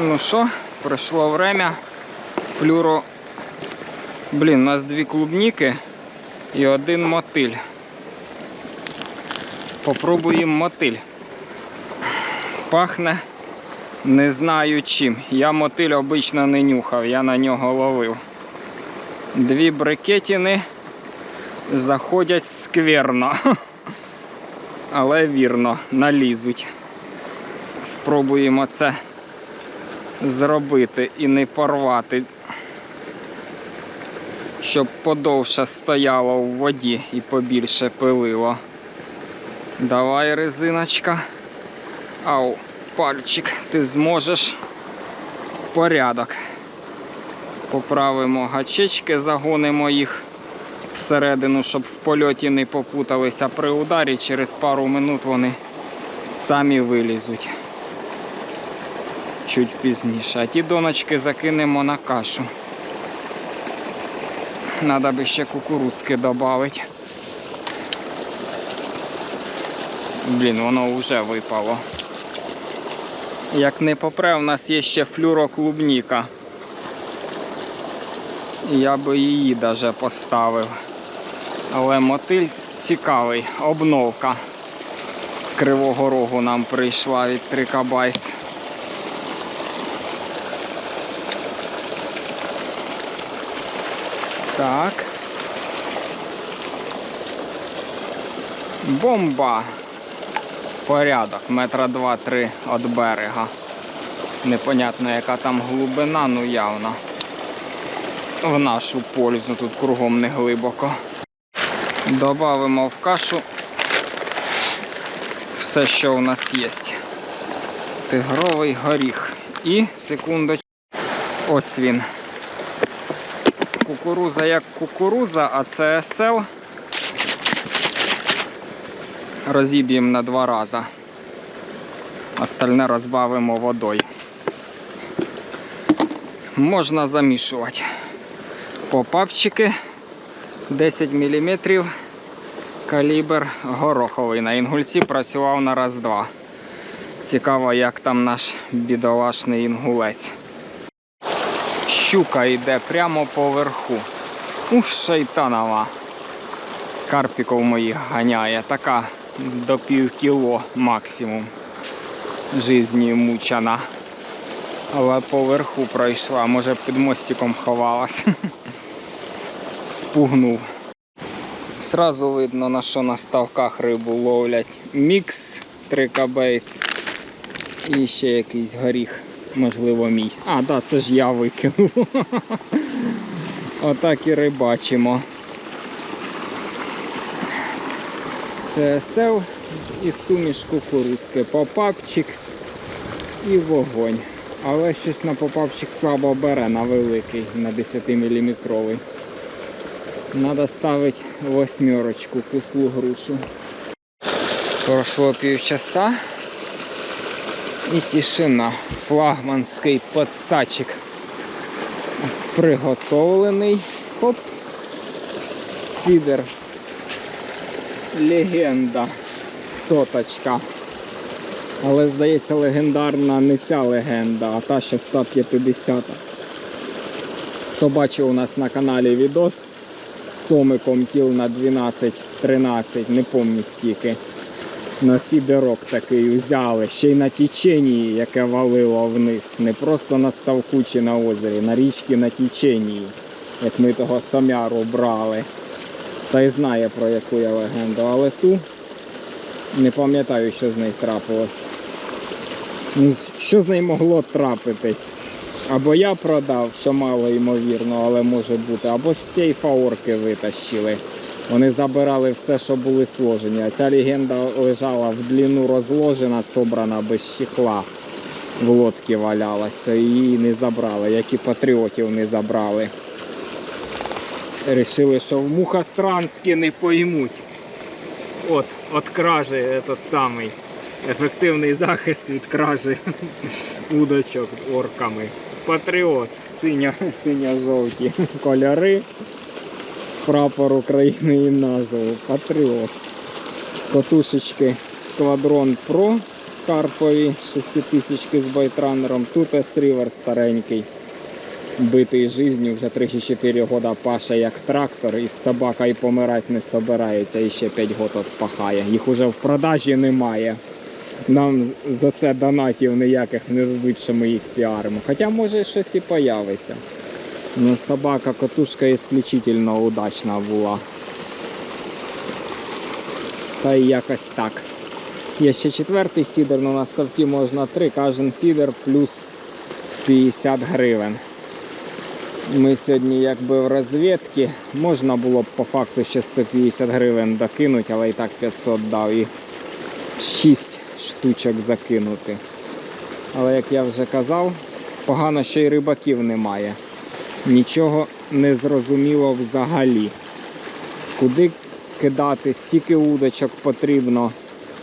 Ну що, пройшло время. Флюро. Блін, у нас дві клубніки і один мотиль. Попробуємо мотиль. Пахне не знаю чим. Я мотиль обично не нюхав, я на нього ловив. Дві брикетіни заходять скверно. Але вірно, налізуть. Спробуємо це зробити і не порвати, щоб подовше стояло в воді і побільше пилило. Давай, резиночка. Ау, пальчик, ти зможеш. Порядок. Поправимо гачечки, загонимо їх всередину, щоб в польоті не попуталися при ударі. Через пару минут вони самі вилізуть чуть пізніше. А ті доночки закинемо на кашу. Надо би ще кукурузки додати. Блін, воно вже випало. Як не попре, у нас є ще флюроклубніка. Я би її даже поставив. Але мотиль цікавий, обновка з Кривого Рогу нам прийшла від Трикабайць. Так. Бомба. Порядок. Метра два-три від берега. Непонятно, яка там глибина, ну явно. В нашу пользу тут кругом не глибоко. Добавимо в кашу все, що у нас є. Тигровий горіх. І секундочку. Ось він. Кукуруза як кукуруза, а це сел. Розіб'ємо на два рази. Остальне розбавимо водою. Можна замішувати. Попапчики 10 мм. Калібр гороховий. На інгульці працював на раз-два. Цікаво, як там наш бідолашний інгулець. Щука йде прямо поверху. Ух, шайтанова. Карпіков моїх ганяє. Така до пів кіло максимум. Жизні мучена. Але поверху пройшла, може під мостиком ховалась. Спугнув. Сразу видно на що на ставках рибу ловлять. Мікс, трикабейц і ще якийсь горіх, можливо, мій. А, так, це ж я викинув. Отак і рибачимо. Це сел і суміш кукурузки, попапчик і вогонь. Але щось на попапчик слабо бере на великий, на 10 мм. Надо ставити восьмерочку, куслу грушу. Пройшло півчаса і тишина. Флагманський подсачик приготовлений. Хоп. Фідер. Легенда. Соточка. Але здається легендарна не ця легенда, а та що 150. Хто бачив у нас на каналі відос з сомиком кіл на 12-13, не пам'ятаю стільки. На фідерок такий взяли, ще й на тіченні, яке валило вниз. Не просто на ставку чи на озері, на річці на тіченні, як ми того самяру брали. Та й знає про яку я легенду, але ту не пам'ятаю, що з нею трапилось. Ну, що з нею могло трапитись? Або я продав, що мало ймовірно, але може бути, або з сейфа орки витащили. Вони забирали все, що були сложені. А ця легенда лежала в длину розложена, собрана без чехла. В лодці валялась, то її не забрали, як і патріотів не забрали. Рішили, що в Мухасранські не поймуть. От, от кражі этот самий. Ефективний захист від кражі удочок орками. Патріот, синьо, синьо-жовті кольори. Прапор України і назву. Патріот. Катушечки Сквадрон Pro Карпові, шеститисячки з байтранером. Тут S-River старенький. Битий жизнью, вже 3-4 года паше як трактор, і собака і помирати не собирається, і ще 5 год от. Їх уже в продажі немає. Нам за це донатів ніяких не що ми їх піаримо. Хоча може щось і появиться. Ну, собака катушка исключительно удачна була. Та й якось так. Є ще четвертий фідер, але на ставки можна три. Кожен фідер плюс 50 гривень. Ми сьогодні якби в розвідці. Можна було б по факту ще 150 гривень докинути, але і так 500 дав і 6 штучок закинути. Але як я вже казав, погано, що й рибаків немає. Нічого не зрозуміло взагалі. Куди кидати, стільки удочок потрібно,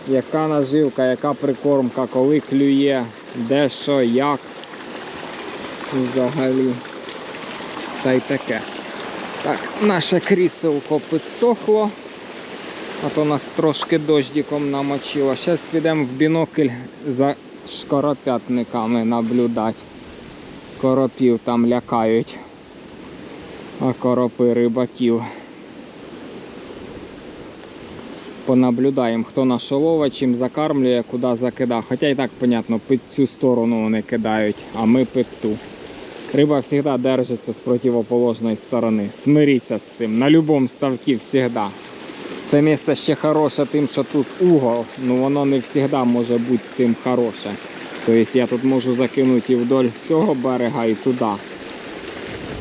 яка наживка, яка прикормка, коли клює, де що, як. Взагалі. Та й таке. Так, наше кріселко підсохло. А то нас трошки дождиком намочило. Зараз підемо в бінокль за шкоропятниками наблюдати. Коропів там лякають. А коропи рибаків. Понаблюдаємо, хто на шолова, чим закармлює, куди закидає. Хоча і так, понятно, під цю сторону вони кидають, а ми під ту. Риба завжди держиться з противоположної сторони. Смиріться з цим. На будь-якому ставці завжди. Це місце ще хороше тим, що тут угол, ну воно не завжди може бути цим хороше. Тобто я тут можу закинути і вдоль всього берега і туди.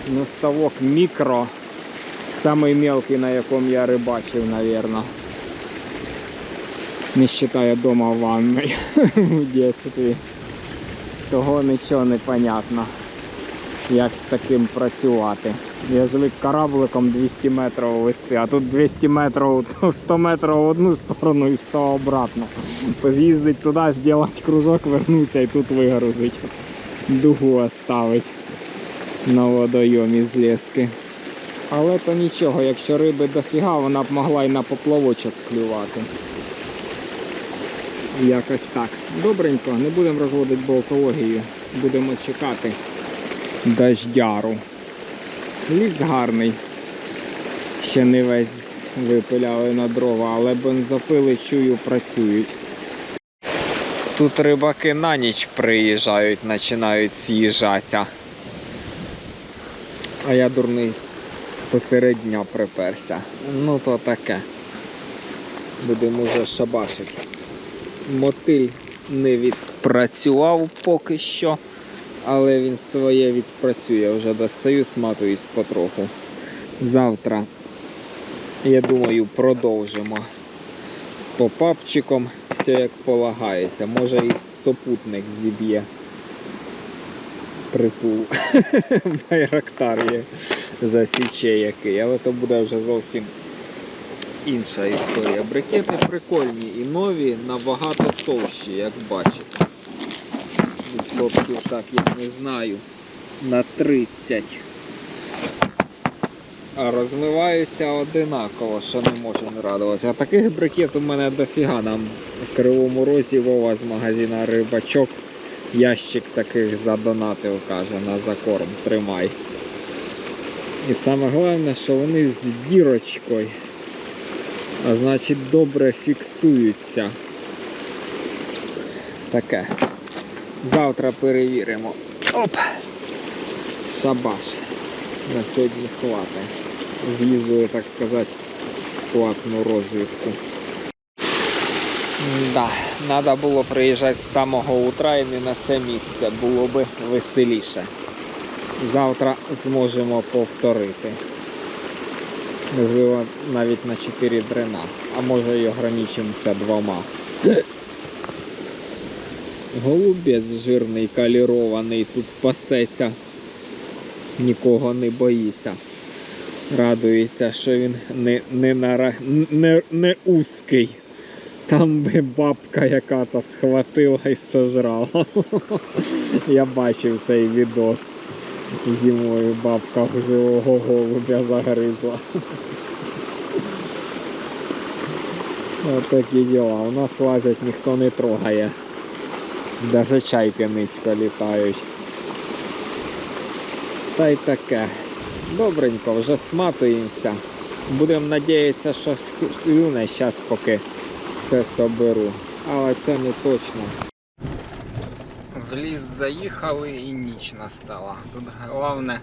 Ну, ставок мікро. Самий мелкий, на якому я рибачив, мабуть. Не вважаю дома в ванной в дитинстві. Того нічого не понятно, як з таким працювати. Я звик корабликом 200 метрів вести, а тут 200 метрів, 100 метрів в одну сторону і 100 обратно. З'їздить туди, зробити кружок, вернутися і тут вигрузить. Дугу оставить на водойомі з лески. Але то нічого, якщо риби дофіга, вона б могла і на поплавочок клювати. Якось так. Добренько, не будемо розводити болтологію. Будемо чекати дождяру. Ліс гарний. Ще не весь випиляли на дрова, але бензопили чую працюють. Тут рибаки на ніч приїжджають, починають з'їжджатися. А я дурний посеред дня приперся. Ну то таке. Будемо вже шабашити. Мотиль не відпрацював поки що, але він своє відпрацює. Вже достаю, сматуюсь потроху. Завтра, я думаю, продовжимо з попапчиком, все як полагається. Може і сопутник зіб'є притул. Байрактар є засіче який, але то буде вже зовсім інша історія. Брикети прикольні і нові, набагато товщі, як бачите. Відсотків так, я не знаю. На 30. А розмиваються одинаково, що не може не радуватися. А таких брикет у мене дофіга нам в Кривому Розі Вова з магазина Рибачок. Ящик таких задонатив, каже, на закорм. Тримай. І саме головне, що вони з дірочкою. А значить добре фіксуються. Таке. Завтра перевіримо. Оп! Шабаш. На сьогодні хватить. З'їздили, так сказати, в платну розвідку. Да, треба було приїжджати з самого утра і не на це місце, було би веселіше. Завтра зможемо повторити. Можливо, навіть на 4 дрена, а може і ограничимося двома. Голубець жирний, калірований, тут пасеться, нікого не боїться. Радується, що він не, не, нара... не, не узкий. Там би бабка яка-то схватила і сожрала. Я бачив цей відос. Зимою бабка живого голубя загризла. Отакі діла. У нас лазять ніхто не трогає. Даже чайки низько літають. Та й таке. Добренько, вже сматуємося. Будемо надіятися, що склюне зараз, поки все соберу. Але це не точно. В ліс заїхали і ніч настала. Тут головне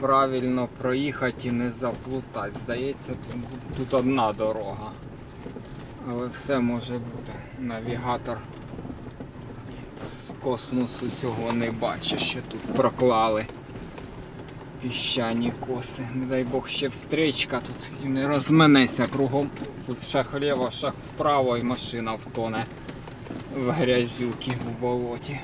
правильно проїхати і не заплутати. Здається, тут, тут одна дорога. Але все може бути. Навігатор з космосу цього не бачить, що тут проклали піщані коси. Не дай Бог ще встречка тут і не розменеся кругом. Шах вліво, шах вправо і машина втоне в грязюки в болоті.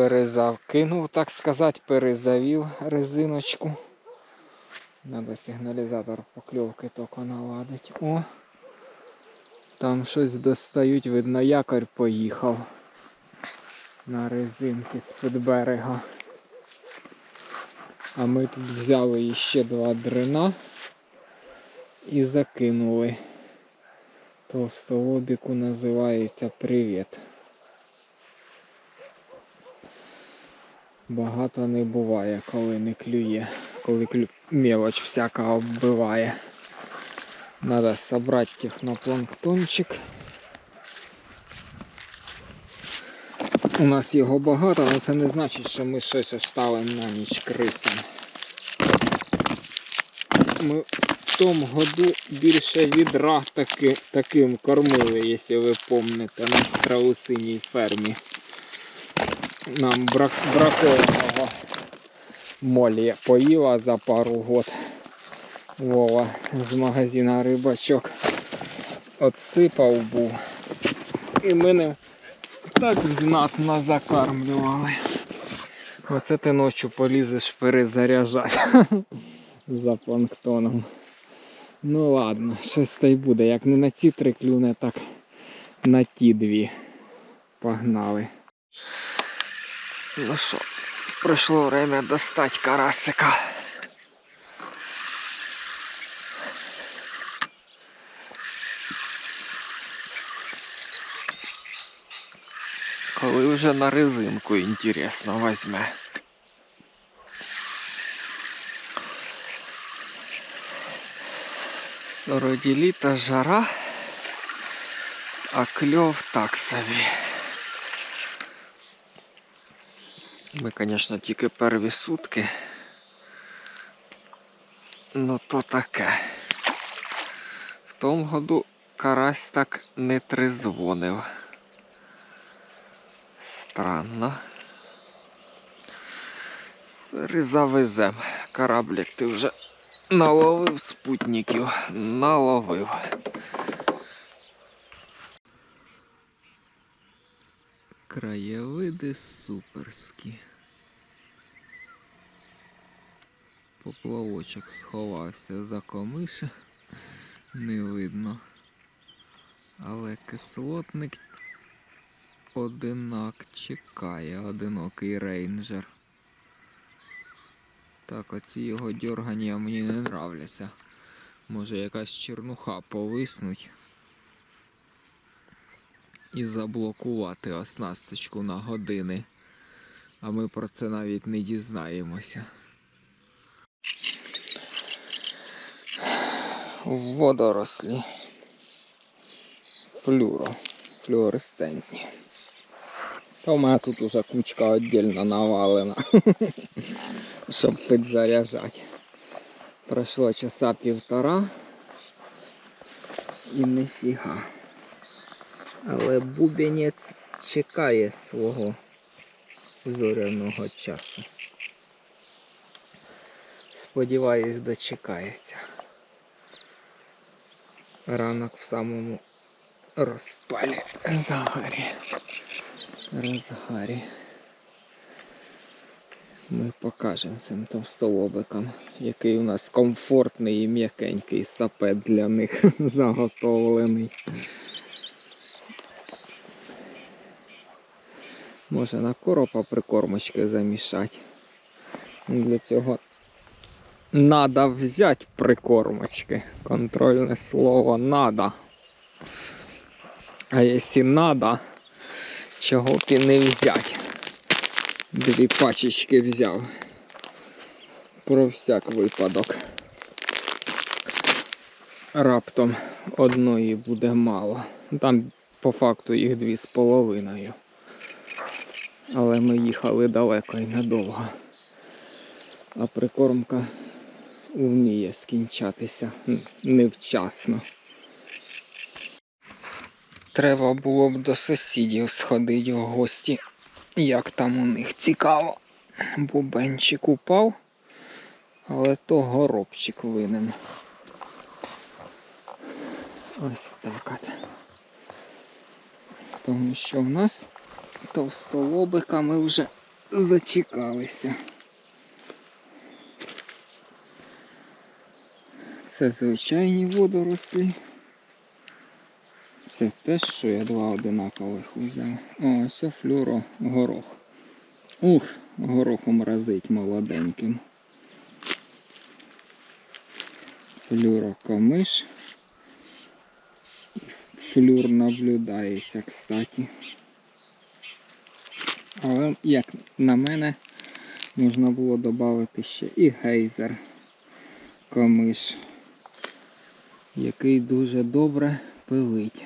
Перезав кинув, так сказати, перезавів резиночку. Надо сигналізатор покльовки тільки наладить. О! Там щось достають, видно, якорь поїхав на резинки з-під берега. А ми тут взяли іще два дрина і закинули. Толстолобіку називається Привіт. Багато не буває, коли не клює, коли клю... мелоч всяка оббиває. Надо собрати технопланктончик. У нас його багато, але це не значить, що ми щось оставимо на ніч крисам. Ми в тому году більше відра таки, таким кормили, якщо ви пам'ятаєте, на страусиній фермі. Нам брак, бракованого молі поїла за пару год. Вова з магазина рибачок отсипав був. І мене так знатно закармлювали. Оце ти ночі полізеш перезаряджати за планктоном. Ну ладно, щось та й буде. Як не на ці три клюне, так на ті дві. Погнали. Ну що, прийшло время достати карасика. Коли вже на резинку інтересно возьме. Вроді літа жара, а кльов так собі. Ми, звісно, тільки перві сутки. Ну то таке. В тому году карась так не трезвонив. Странно. Завезем. Кораблик ти вже наловив спутників. Наловив. Краєвиди суперські. Поплавочок сховався за комиша, не видно. Але кислотник одинак чекає, одинокий рейнджер. Так, оці його дьоргання мені не нравляться. Може якась чернуха повиснуть. І заблокувати оснасточку на години. А ми про це навіть не дізнаємося. Водорослі. Флюро. Флюоресцентні. Та у мене тут уже кучка віддільно навалена. Щоб підзаряджати. Пройшло часа півтора. І ніфіга. Але бубенець чекає свого зоряного часу. Сподіваюсь, дочекається. Ранок в самому розпалі загарі. Розгарі. Ми покажемо цим товстолобикам, який у нас комфортний і м'якенький сапет для них заготовлений. Може на коропа прикормочки замішати. Для цього надо взяти прикормочки. Контрольне слово надо. А якщо надо, чого б і не взяти. Дві пачечки взяв. Про всяк випадок. Раптом одної буде мало. Там по факту їх дві з половиною. Але ми їхали далеко і недовго. А прикормка вміє скінчатися невчасно. Треба було б до сусідів сходити в гості. Як там у них цікаво. Бубенчик упав, але то горобчик винен. Ось так от. Тому що в нас товстолобика ми вже зачекалися. Це звичайні водорослі. Це теж, що я два одинакових взяв. О, ось флюро горох. Ух, горохом разить молоденьким. Флюро камиш. Флюр наблюдається, кстати. Але, як на мене, можна було додати ще і гейзер камиш, який дуже добре пилить.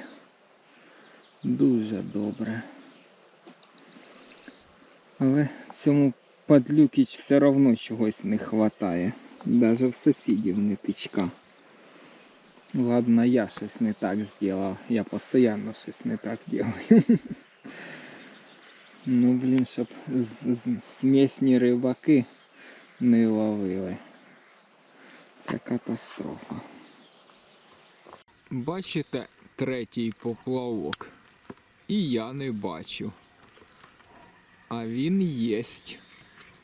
Дуже добре. Але цьому падлюкіч все одно чогось не вистачає. Навіть в сусідів не тичка. Ладно, я щось не так зробив. Я постійно щось не так роблю. Ну, блін, щоб смісні рибаки не ловили. Це катастрофа. Бачите третій поплавок? І я не бачу. А він єсть.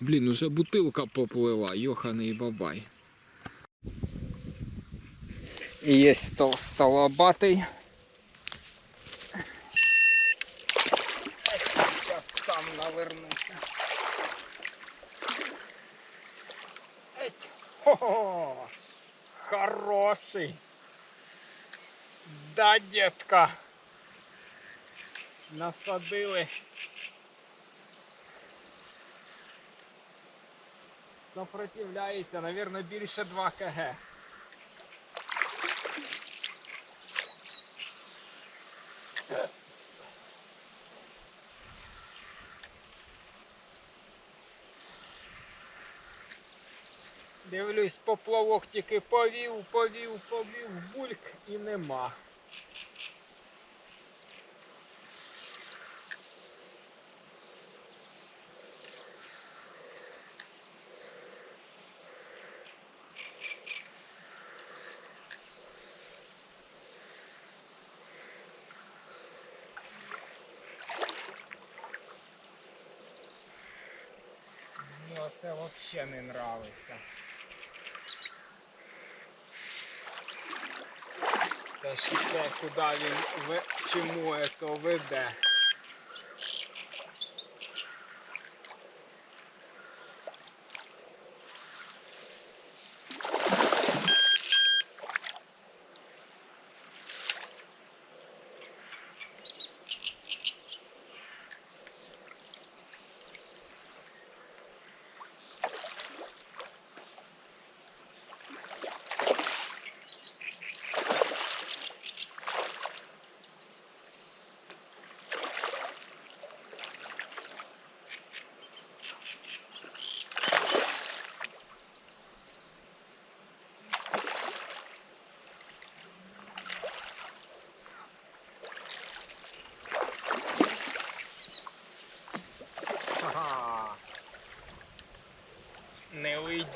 Блін, уже бутилка поплила, йоханий бабай. Єсть толстолобатий. Хо-хо! Хороший. Да, детка. Насадили. Сопротивляється, навірно, більше 2 кг. Дивлюсь, поплавок тільки повів, повів, повів, бульк і нема. Ну, це взагалі не нравиться. Та ще куди він чому це веде.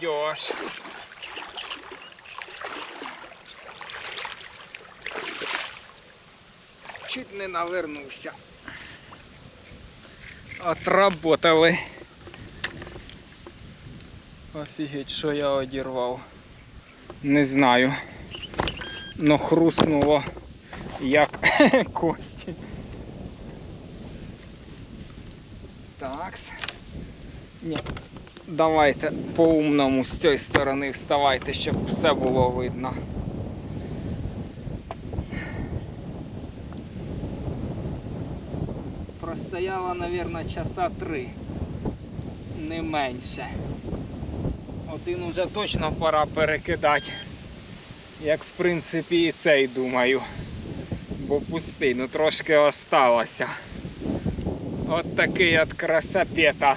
Молодежь. Чуть не навернувся. Отработали. Офігеть, що я одірвав. Не знаю. Но хруснуло як кості. Такс. Ні. Давайте по-умному з цієї сторони вставайте, щоб все було видно. Простояла, мабуть, часа три. Не менше. Один уже точно пора перекидати. Як в принципі і цей думаю. Бо пустий, ну трошки осталося. От такий от красапета.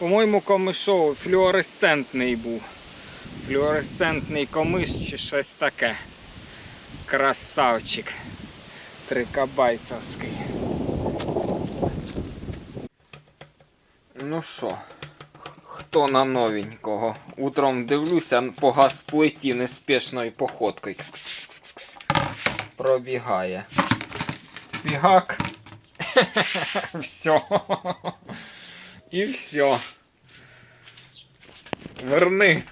По-моєму, комишов флюоресцентний був. Флюоресцентний комиш чи щось таке. Красавчик. Трикабайцевський. Ну що, хто на новенького? Утром дивлюся по газплиті неспішною походкою. Кс-кс-кс-кс. Пробігає. Фігак. Все. І все. Верни.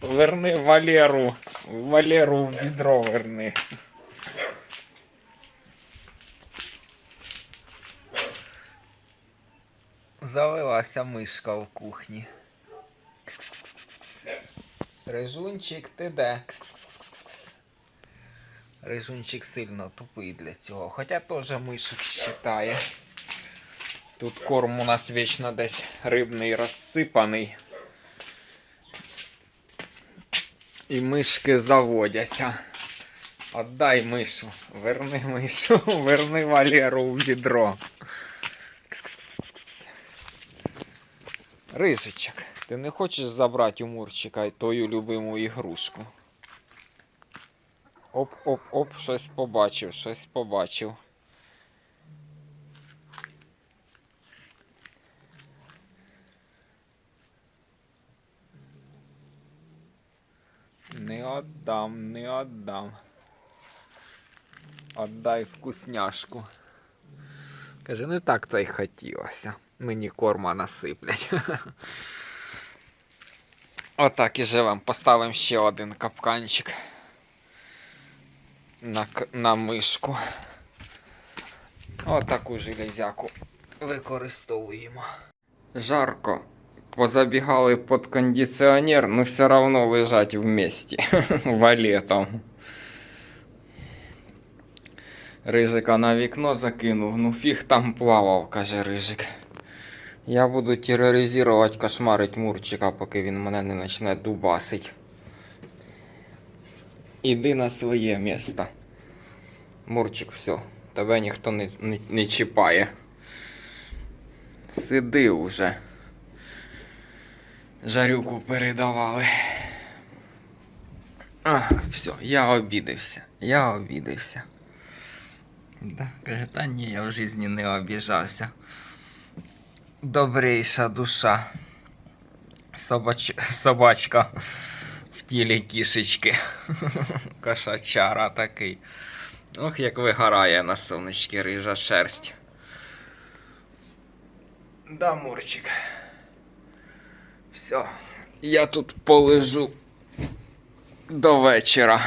Верни Валеру. Валеру в відро верни. Завелася мишка в кухні. Рижунчик, ти де? Рижунчик сильно тупий для цього, хоча теж мишок считає. Тут корм у нас вічно десь рибний розсипаний. І мишки заводяться. Отдай мишу, верни мишу, верни Валеру у відро. Кс-кс-кс-кс-кс. Рижичок, ти не хочеш забрати у Мурчика твою любиму ігрушку? Оп-оп-оп, щось побачив, щось побачив. Отдам, не отдам. Отдай вкусняшку. Каже, не так то й хотілося. Мені корма насиплять. Отак і живем. Поставимо ще один капканчик на, на мишку. Отаку железяку використовуємо. Жарко. Позабігали під кондиціонер, но все равно лежать вместе. Валетом. Рижика на вікно закинув, ну фіг там плавав, каже Рижик. Я буду тероризувати, кошмарить Мурчика, поки він мене не почне дубасить. Іди на своє місце. Мурчик, все, тебе ніхто не, не, не чіпає. Сиди уже. Жарюку передавали. А, все, я обідався. Я обідався. Да, каже, та ні, я в житті не обіжався. Добрейша душа. Собач... Собачка в тілі кішечки. Кошачара такий. Ох, як вигорає на сонечки рижа шерсть. Да, Мурчик. Все, я тут полежу до вечора.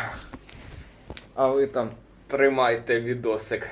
А ви там тримайте відосик.